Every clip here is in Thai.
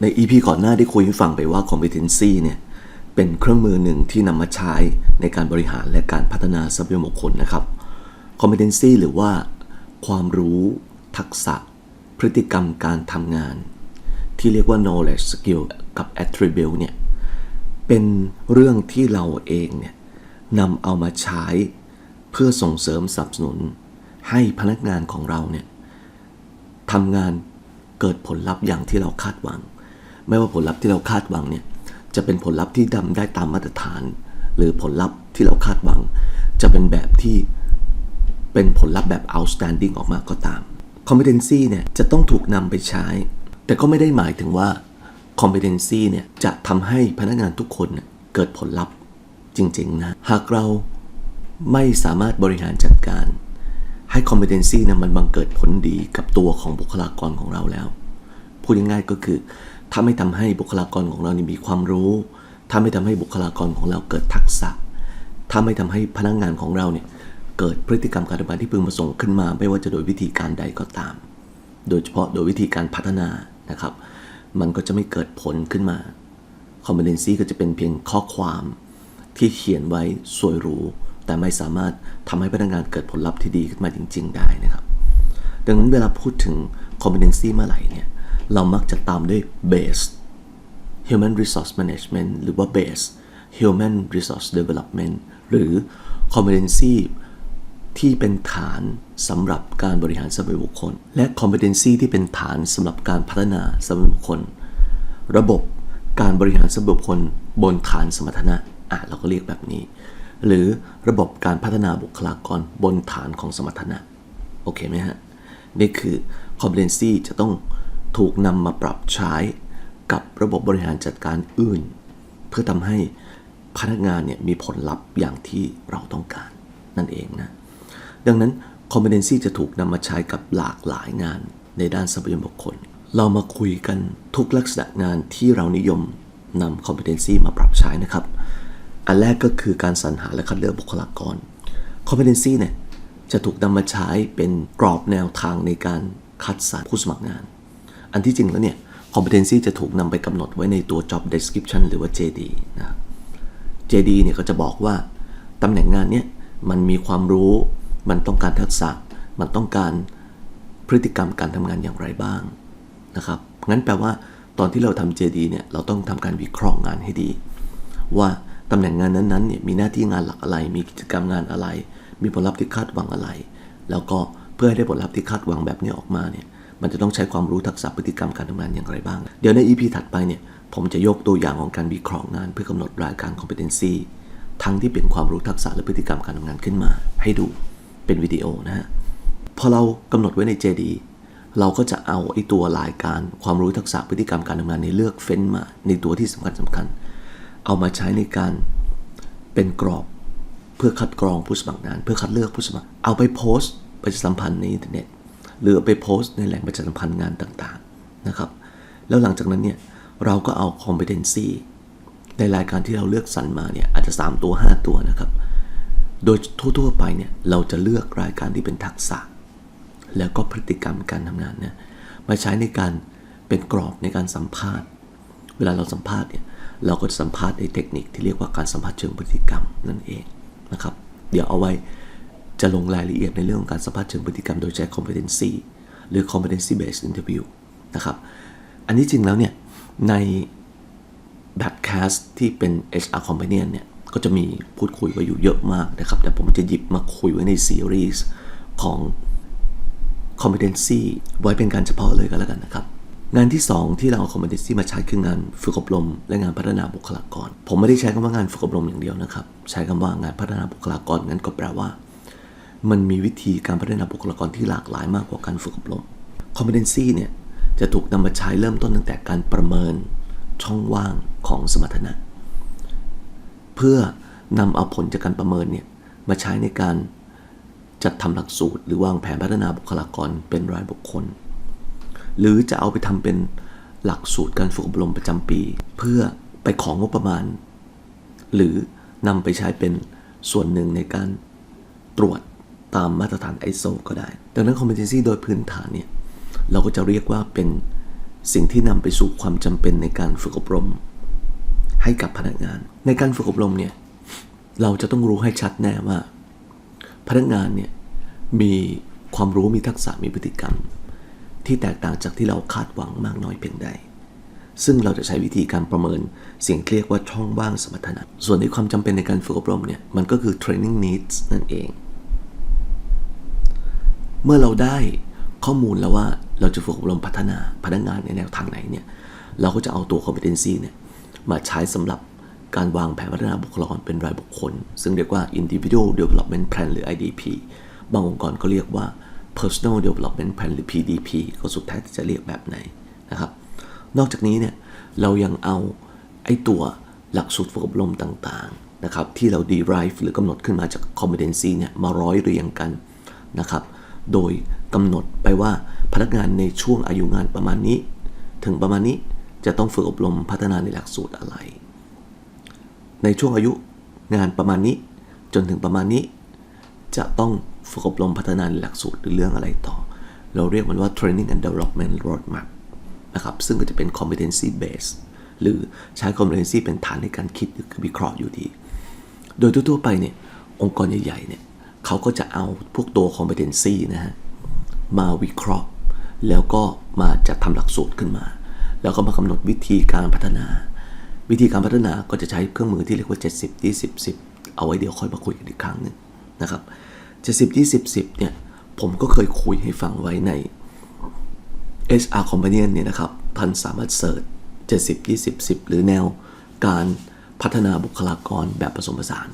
ใน EP ก่อนหน้าได้คุยให้ฟังไปว่า competency เนี่ย เป็นเครื่องมือหนึ่งที่นำมาใช้ในการบริหารและการพัฒนาทรัพยากรบุคคลนะครับ competency หรือว่าความรู้ ทักษะ พฤติกรรมการทำงาน ที่เรียกว่า knowledge skill กับ attribute เนี่ย เป็นเรื่องที่เราเองเนี่ย นำเอามาใช้เพื่อส่งเสริมสนับสนุน ให้พนักงานของเราเนี่ยทำงานเกิดผลลัพธ์อย่างที่เราคาดหวัง ไม่ว่าผลลัพธ์ที่เราคาดหวังเนี่ยจะเป็นผลลัพธ์ที่ดำได้ตามมาตรฐาน หรือผลลัพธ์ที่เราคาดหวัง จะเป็นแบบที่เป็นผลลัพธ์แบบ outstanding ออกมาก็ตาม competency เนี่ยจะต้องถูกนำไปใช้ แต่ก็ไม่ได้หมายถึงว่า competency เนี่ยจะทำให้พนักงานทุกคนเนี่ยเกิดผลลัพธ์ จริงๆนะ หากเราไม่สามารถบริหารจัดการ ให้ competency นะมันบังเกิดผลดีกับตัวของบุคลากรของเราแล้ว พูดง่ายๆก็คือ ถ้าไม่ทำให้บุคลากรของเรานี่มีความรู้ ถ้าไม่ทำให้บุคลากรของเราเกิดทักษะ ถ้าไม่ทำให้พนักงานของเราเนี่ยเกิดพฤติกรรมการทำงานที่พึงประสงค์ขึ้นมา ไม่ว่าจะโดยวิธีการใดก็ตาม โดยเฉพาะโดยวิธีการพัฒนานะครับ มันก็จะไม่เกิดผลขึ้นมา competency ก็จะเป็นเพียงข้อความ ที่เขียนไว้สวยหรู แต่ไม่สามารถทำให้พนักงานเกิดผลลัพธ์ที่ดีขึ้นมาจริง ๆ ได้นะครับ ดังนั้นเวลาพูดถึง competency เมื่อไหร่เนี่ยเรามักจะตามด้วย base human resource management หรือว่า base human resource development หรือ competency ที่เป็นฐานสำหรับการบริหารทรัยากรบุคคล และ competency ที่เป็นฐานสำหรับการพัฒนาทรัยากรบุคคล ระบบการบริหารทรัยากรบุคคลบนฐานสมรรถนะ อะเราก็เรียกแบบนี้ หรือระบบการพัฒนาบุคลากรบนฐานของสมรรถนะ โอเคไหมฮะ นี่คือ competency จะต้องถูกนำมาปรับใช้กับระบบบริหารจัดการอื่น เพื่อทำให้พนักงานเนี่ยมีผลลัพธ์อย่างที่เราต้องการนั่นเองนะ ดังนั้น competency จะถูกนำมาใช้กับหลากหลายงานในด้านทรัพยากรบุคคล เรามาคุยกันทุกลักษณะงานที่เรานิยมนำ competency มาปรับใช้นะครับ อันแรกก็คือการสรรหาและคัดเลือกบุคลากร competency เนี่ยจะถูกนำมาใช้เป็นกรอบแนวทางในการคัดสรรผู้สมัครงาน อันที่จริงแล้วเนี่ย competency จะถูกนำไปกำหนดไว้ในตัว job description หรือว่า JD นะ JD เนี่ยก็จะบอกว่าตำแหน่งงานเนี่ยมันมีความรู้ มันต้องการทักษะ มันต้องการพฤติกรรมการทำงานอย่างไรบ้างนะครับ งั้นแปลว่าตอนที่เราทำ JD เนี่ยเราต้องทำการวิเคราะห์งานให้ดี ว่า ตำแหน่งงานนั้นๆเนี่ยมีหน้าที่งานหลักอะไร มีกิจกรรมงานอะไร มีผลลัพธ์ที่คาดหวังอะไร แล้วก็เพื่อให้ได้ผลลัพธ์ที่คาดหวังแบบนี้ออกมาเนี่ยมันจะต้องใช้ความรู้ทักษะพฤติกรรมการทำงานอย่างไรบ้าง เดี๋ยวใน EP ถัดไปเนี่ยผมจะยกตัวอย่างของการวิเคราะห์งานเพื่อกำหนดรายการ competency ทั้งที่เป็นความรู้ทักษะและพฤติกรรมการทำงานขึ้นมา ให้ดูเป็นวิดีโอนะฮะพอเรากำหนดไว้ใน JD เราก็จะเอาไอ้ตัวรายการความรู้ทักษะพฤติกรรมการทำงานในเลือกเฟ้นมาในตัวที่สำคัญสำคัญ เอามาใช้ในการเป็นกรอบเพื่อคัดกรองผู้สมัครงาน เพื่อคัดเลือกผู้สมัคร เอาไปโพสต์ประชาสัมพันธ์ในอินเทอร์เน็ตหรือไปโพสต์ในแหล่งประชาสัมพันธ์งานต่างๆนะครับ แล้วหลังจากนั้นเนี่ยเราก็เอา competency ในรายการที่เราเลือกสรรมาเนี่ยอาจจะ 3 ตัว 5 ตัวนะครับ โดยทั่วๆไปเนี่ยเราจะเลือกรายการที่เป็นทักษะ แล้วก็พฤติกรรมการทำงานเนี่ยมาใช้ในการเป็นกรอบในการสัมภาษณ์ เวลาเราสัมภาษณ์เนี่ย เราก็สัมภาษณ์ในเทคนิคที่เรียกว่าการสัมภาษณ์เชิงพฤติกรรมนั่นเองนะครับ เดี๋ยวเอาไว้จะลงรายละเอียดในเรื่องของการสัมภาษณ์เชิงพฤติกรรมโดยใช้ competency หรือ competency based interview นะครับ อันนี้จริงแล้วเนี่ย ใน podcast ที่เป็น HR companion เนี่ย ก็จะมีพูดคุยไว้อยู่เยอะมากนะครับ แต่ผมจะหยิบมาคุยไว้ในซีรีส์ของ competency ไว้เป็นการเฉพาะเลยก็แล้วกันนะครับ งานที่ 2 ที่เราเอา competency มาใช้คืองานฝึกอบรม และงานพัฒนาบุคลากร ผมไม่ได้ใช้คำว่างานฝึกอบรมอย่างเดียวนะครับ ใช้คำว่างานพัฒนาบุคลากรงั้นก็แปลว่า มันมีวิธีการพัฒนาบุคลากรที่หลากหลายมากกว่าการฝึกอบรม competency เนี่ยจะถูกนำมาใช้เริ่มต้นตั้งแต่การประเมินช่องว่างของสมรรถนะ เพื่อนำเอาผลจากการประเมินเนี่ยมาใช้ในการจัดทำหลักสูตร หรือวางแผนพัฒนาบุคลากรเป็นรายบุคคล หรือจะเอาไปทำเป็นหลักสูตรการฝึกอบรมประจำปี เพื่อไปของงบประมาณ หรือนำไปใช้เป็นส่วนหนึ่งในการตรวจตามมาตรฐาน ISO ก็ได้ ดังนั้น competency โดยพื้นฐานเนี่ย เราก็จะเรียกว่าเป็นสิ่งที่นำไปสู่ความจำเป็นในการฝึกอบรม ให้กับพนักงาน ในการฝึกอบรมเนี่ย เราจะต้องรู้ให้ชัดแน่ว่า พนักงานเนี่ย มีความรู้มีทักษะมีพฤติกรรม ที่แตกต่างจากที่เราคาดหวังมากน้อยเพียงใด ซึ่งเราจะใช้วิธีการประเมินสิ่งเรียกว่าช่องว่างสมรรถนะ ส่วนในความจำเป็นในการฝึกอบรมเนี่ย มันก็คือ training needs นั่นเอง เมื่อเราได้ข้อมูลแล้วว่าเราจะฝึกอบรมพัฒนาพนักงานในแนวทางไหนเนี่ย เราก็จะเอาตัว competency เนี่ยมาใช้สำหรับการวางแผนพัฒนาบุคลากรเป็นรายบุคคล ซึ่งเรียกว่า individual development plan หรือ IDP บางองค์กรก็เรียกว่า personal development plan หรือ PDP ก็สุดท้ายจะเรียกแบบไหนนะครับ นอกจากนี้เนี่ยเรายังเอาไอ้ตัวหลักสูตรฝึกอบรมต่างๆนะครับที่เรา derive หรือกำหนดขึ้นมาจาก competency เนี่ยมาร้อยเรียงกันนะครับ โดยกำหนดไปว่าพนักงานในช่วงอายุงานประมาณนี้ ถึงประมาณนี้จะต้องฝึกอบรมพัฒนาในหลักสูตรอะไร ในช่วงอายุงานประมาณนี้ จนถึงประมาณนี้ จะต้อง ฝึกอบรมพัฒนาในหลักสูตรหรือเรื่องอะไรต่อ เราเรียกมันว่า training and development roadmap นะครับซึ่งก็จะเป็น competency base หรือใช้ competency เป็นฐานในการคิดหรือวิเคราะห์อยู่ดี โดยทั่วไปเนี่ยองค์กรใหญ่ๆเนี่ยเขาก็จะเอาพวกตัว competency นะฮะมาวิเคราะห์ แล้วก็มาจัดทำหลักสูตรขึ้นมา แล้วก็มากำหนดวิธีการพัฒนา วิธีการพัฒนาก็จะใช้เครื่องมือที่เรียกว่า 70 20 10 เอาไว้เดี๋ยวค่อยมาคุยกันอีกครั้งหนึ่งนะครับ 70 20 10เนี่ย ผมก็เคยคุยให้ฟังไว้ใน HR Companion เนี่ยนะครับ ท่านสามารถเสิร์ช70 20 10 หรือแนวการพัฒนาบุคลากรแบบผสมผสาน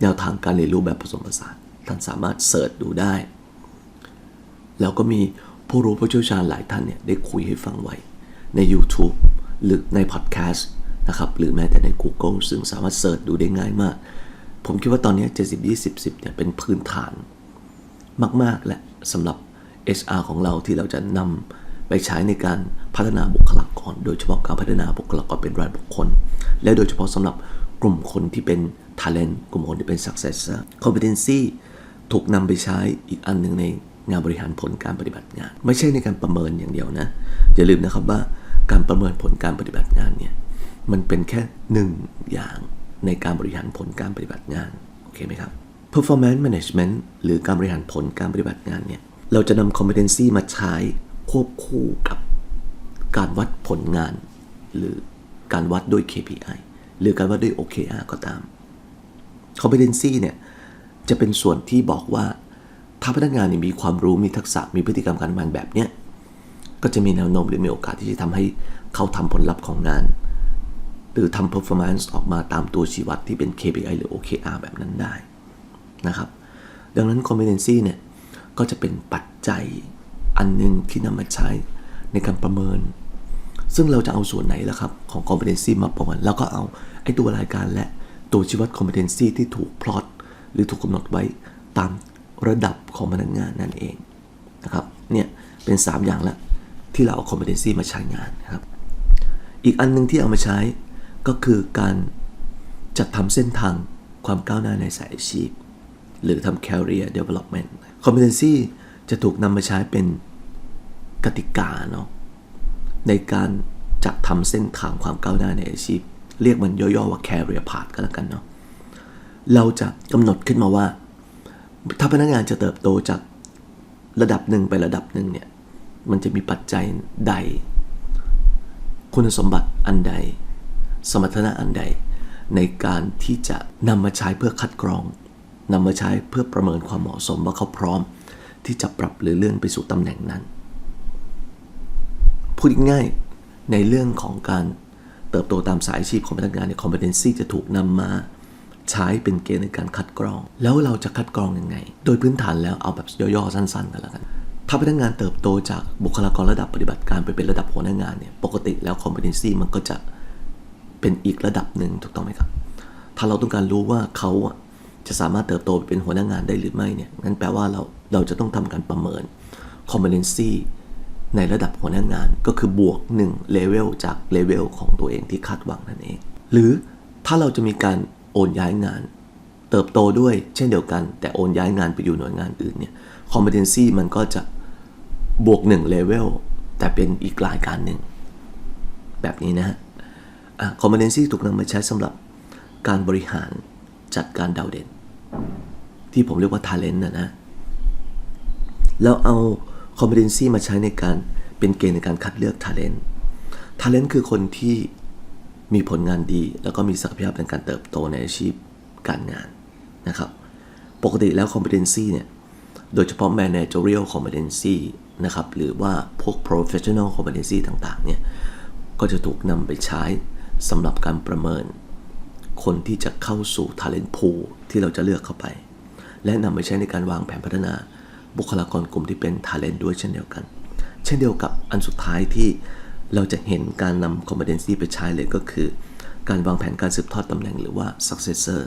แนวทางการเรียนรู้แบบผสมผสาน ท่านสามารถเสิร์ชดูได้ แล้วก็มีผู้รู้ผู้เชี่ยวชาญหลายท่านเนี่ย ได้คุยให้ฟังไว้ใน YouTube หรือในพอดแคสต์นะครับ หรือแม้แต่ใน Google ซึ่งสามารถเสิร์ชดูได้ง่ายมาก ผมคิดว่าตอนนี้ 70 20 10เนี่ยเป็นพื้นฐานมาก ๆ และสำหรับ HR ของเราที่เราจะนำไปใช้ในการพัฒนาบุคลากร โดยเฉพาะการพัฒนาบุคลากรเป็นรายบุคคล และโดยเฉพาะสำหรับกลุ่มคนที่เป็น talent กลุ่มคนที่เป็น successor competency ถูกนำไปใช้อีกอันหนึ่งในงานบริหารผลการปฏิบัติงาน ไม่ใช่ในการประเมินอย่างเดียวนะ อย่าลืมนะครับว่าการประเมินผลการปฏิบัติงานเนี่ยมันเป็นแค่หนึ่งอย่าง ในการบริหารผลการปฏิบัติงาน โอเคไหมครับ performance management หรือการบริหารผลการปฏิบัติงานเนี่ย เราจะนำ competency มาใช้ควบคู่กับการวัดผลงาน หรือการวัดด้วย KPI หรือการวัดด้วย OKR ก็ตาม competency เนี่ย จะเป็นส่วนที่บอกว่า ถ้าพนักงานมีความรู้มีทักษะมีพฤติกรรมการทำงานแบบเนี้ยก็จะมีแนวโน้มหรือมีโอกาสที่จะทำให้เขาทำผลลัพธ์ของงาน หรือทำ performance ออกมาตามตัวชี้วัดที่เป็น KPI หรือ OKR แบบนั้นได้นะครับ ดังนั้น competency เนี่ย ก็จะเป็นปัจจัยอันหนึงที่นำมาใช้ในการประเมิน ซึ่งเราจะเอาส่วนไหนล่ะครับของ competency มาประเมินแล้วก็เอาไอ้ตัวรายการและตัวชี้วัด competency ที่ถูกพลอตหรือถูกกำหนดไว้ตามระดับของพนักงานนั่นเองนะครับ เนี่ยเป็น 3 อย่างละที่เราเอา competency มาใช้งานนะครับ อีกอันหนึงที่เอามาใช้ ก็คือการจัดทำเส้นทางความก้าวหน้าในสายอาชีพ หรือทำ career development competency จะถูกนำมาใช้เป็นกติกาเนาะในการจัดทำเส้นทางความก้าวหน้าในอาชีพ เรียกมันย่อๆว่า career path ก็แล้วกันเนาะเราจะกำหนดขึ้นมาว่า ถ้าพนักงานจะเติบโตจากระดับหนึ่งไประดับหนึ่งเนี่ย มันจะมีปัจจัยใด คุณสมบัติอันใด สมรรถนะอันใด ในการที่จะนำมาใช้เพื่อคัดกรองนำมาใช้เพื่อประเมินความเหมาะสมว่าเขาพร้อม ที่จะปรับหรือเลื่อนไปสู่ตำแหน่งนั้นพูดง่ายในเรื่องของการเติบโตตามสายอาชีพของพนักงานใน competency จะถูกนำมาใช้เป็นเกณฑ์ในการคัดกรอง แล้วเราจะคัดกรองยังไง โดยพื้นฐานแล้วเอาแบบย่อๆสั้นๆกันแล้วกัน ถ้าพนักงานเติบโตจากบุคลากรระดับปฏิบัติการไปเป็นระดับหัวหน้างานเนี่ย ปกติแล้ว competency มันก็จะ เป็นอีกระดับหนึ่งถูกต้องไหมครับ ถ้าเราต้องการรู้ว่าเขาจะสามารถเติบโตไปเป็นหัวหน้างานได้หรือไม่เนี่ยงั้นแปลว่าเราเราจะต้องทำการประเมิน competency ในระดับหัวหน้างานก็คือบวก1 level จาก level ของตัวเองที่คาดหวังนั่นเอง หรือถ้าเราจะมีการโอนย้ายงาน เติบโตด้วยเช่นเดียวกัน แต่โอนย้ายงานไปอยู่หน่วยงานอื่นเนี่ย competency มันก็จะบวกหนึ่งเลเวลแต่เป็นอีกรายการหนึ่ง แบบนี้นะฮะ competency ถูกนำมาใช้สำหรับการบริหารจัดการดาวเด่น ที่ผมเรียกว่า talent นะนะ แล้วเอา competency มาใช้ในการเป็นเกณฑ์ในการคัดเลือก talent talent คือคนที่มีผลงานดี แล้วก็มีศักยภาพในการเติบโตในอาชีพการงานนะครับ ปกติแล้ว competency เนี่ย โดยเฉพาะ managerial competency นะครับ หรือว่าพวก professional competency ต่างๆ เนี่ย ก็จะถูกนำไปใช้ สำหรับการประเมิน คนที่จะเข้าสู่ talent pool ที่เราจะเลือกเข้าไป และนำไปใช้ในการวางแผนพัฒนา บุคลากรกลุ่มที่เป็น talent ด้วยเช่นเดียวกัน เช่นเดียวกับอันสุดท้ายที่เราจะเห็นการนำ competency ไปใช้เลยก็คือ การวางแผนการสืบทอดตำแหน่งหรือว่า successor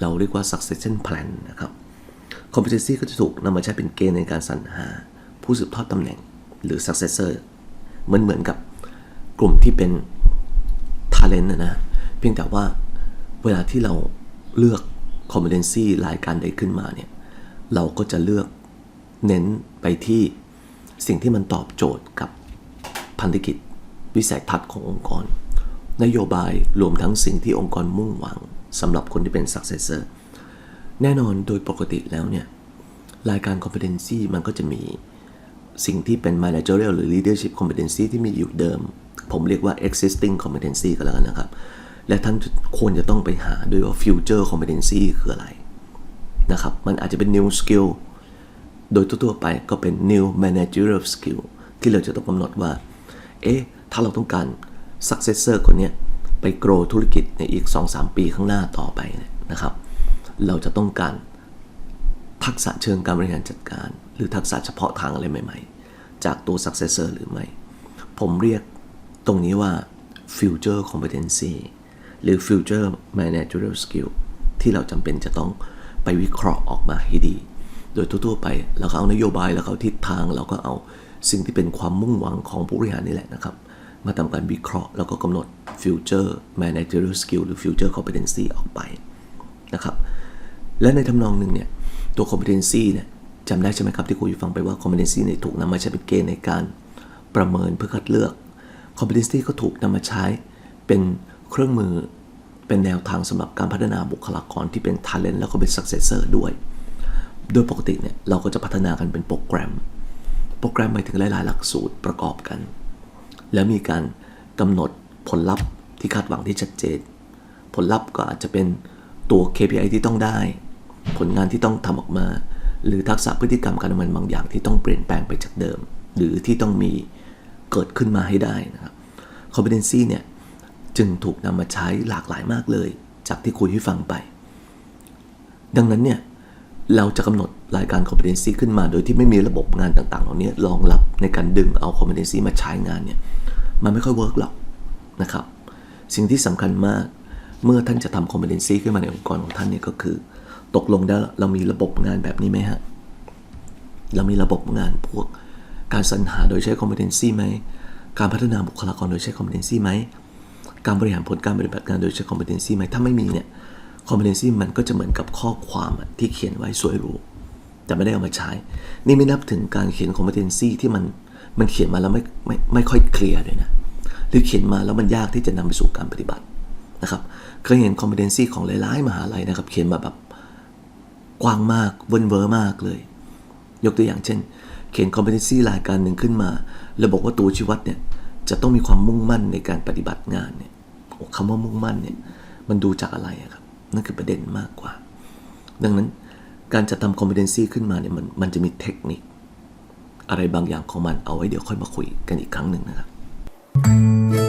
เราเรียกว่า succession plan นะครับ competency ก็จะถูกนำมาใช้เป็นเกณฑ์ในการสรรหา ผู้สืบทอดตำแหน่งหรือ successor เหมือนเหมือนกับกลุ่มที่เป็น talent นะนะ เพียงแต่ว่าเวลาที่เราเลือก competency รายการใดขึ้นมาเนี่ย เราก็จะเลือกเน้นไปที่สิ่งที่มันตอบโจทย์กับพันธกิจวิสัยทัศน์ขององค์กร นโยบายรวมทั้งสิ่งที่องค์กรมุ่งหวังสำหรับคนที่เป็น successor แน่นอนโดยปกติแล้วเนี่ย รายการ competency มันก็จะมีสิ่งที่เป็น managerial หรือ leadership competency ที่มีอยู่เดิม ผมเรียกว่า existing competency ก็แล้วกันนะครับ และท่านควรจะต้องไปหาด้วยว่า future competency คืออะไรนะครับ มันอาจจะเป็น new skill โดยทั่วๆไปก็เป็น new managerial skill ที่เราจะต้องกำหนดว่า เอ๊ะ ถ้าเราต้องการ successor คนนี้ไป grow ธุรกิจในอีก 2-3 ปีข้างหน้าต่อไปเนี่ยนะครับ เราจะต้องการทักษะเชิงการบริหารจัดการ หรือทักษะเฉพาะทางอะไรใหม่ ๆ จากตัว successor หรือไม่ ผมเรียก ตรงนี้ว่า future competency หรือ future managerial skill ที่เราจำเป็นจะต้องไปวิเคราะห์ออกมาให้ดี โดยทั่วๆไปเราก็เอานโยบายแล้วก็เอาทิศทางเราก็เอาสิ่งที่เป็นความมุ่งหวังของผู้บริหารนี่แหละนะครับ มาทำการวิเคราะห์แล้วก็กำหนด future managerial skill หรือ future competency ออกไปนะครับ และในทำนองหนึ่งเนี่ยตัว competency เนี่ยจำได้ใช่ไหมครับที่คุยฟังไปว่า competency เนี่ยถูกนำมาใช้เป็นเกณฑ์ในการประเมินเพื่อคัดเลือก competency ก็ถูกนำมาใช้เป็นเครื่องมือเป็นแนวทางสำหรับการพัฒนาบุคลากรที่เป็น talent แล้วก็เป็น successor ด้วย โดยปกติเนี่ยเราก็จะพัฒนากันเป็นโปรแกรม โปรแกรมหมายถึงหลาย ๆ หลักสูตรประกอบกัน แล้วมีการกำหนดผลลัพธ์ที่คาดหวังที่ชัดเจน ผลลัพธ์ก็อาจจะเป็นตัว KPI ที่ต้องได้ ผลงานที่ต้องทำออกมา หรือทักษะพฤติกรรมการทำงานบางอย่างที่ต้องเปลี่ยนแปลงไปจากเดิม หรือที่ต้องมี เกิดขึ้นมาให้ได้นะครับ competency เนี่ยจึงถูกนำมาใช้หลากหลายมากเลย จากที่คุยให้ฟังไป ดังนั้นเนี่ยเราจะกำหนดรายการ competency ขึ้นมา โดยที่ไม่มีระบบงานต่างๆ เหล่านี้รองรับในการดึงเอา competency มาใช้งานเนี่ยมันไม่ค่อยเวิร์กหรอกนะครับ สิ่งที่สำคัญมากเมื่อท่านจะทำ competency ขึ้นมาในองค์กรของท่านเนี่ยก็คือ ตกลงได้เรามีระบบงานแบบนี้ไหมฮะเรามีระบบงานพวก การสรรหาโดยใช้ competency ไหม การพัฒนาบุคลากรโดยใช้ competency ไหม การบริหารผลการปฏิบัติงานโดยใช้ competency ไหม ถ้าไม่มีเนี่ย competency มันก็จะเหมือนกับข้อความที่เขียนไว้สวยหรูแต่ไม่ได้เอามาใช้ นี่ไม่นับถึงการเขียน competency ที่มันมันเขียนมาแล้วไม่ไม่ไม่ค่อยเคลียร์ด้วยนะ หรือเขียนมาแล้วมันยากที่จะนำไปสู่การปฏิบัตินะครับ เคยเห็น competency ของหลายๆมหาลัยนะครับ เขียนมาแบบกว้างมากเวินเวอร์มากเลย ยกตัวอย่างเช่น ขียน competency รายการหนึ่งขึ้นมาแล้วบอกว่าตัวชีวัดเนี่ยจะต้องมีความมุ่งมั่นในการปฏิบัติงานเนี่ยโอ้คำว่ามุ่งมั่นเนี่ยมันดูจากอะไระครับนั่นคือประเด็นมากกว่า ดังนั้นการจะทำ competency ขึ้นมาเนี่ยมันมันจะมีเทคนิค อะไรบางอย่างของมันเอาไว้เดี๋ยวค่อยมาคุยกันอีกครั้งหนึ่งนะครับ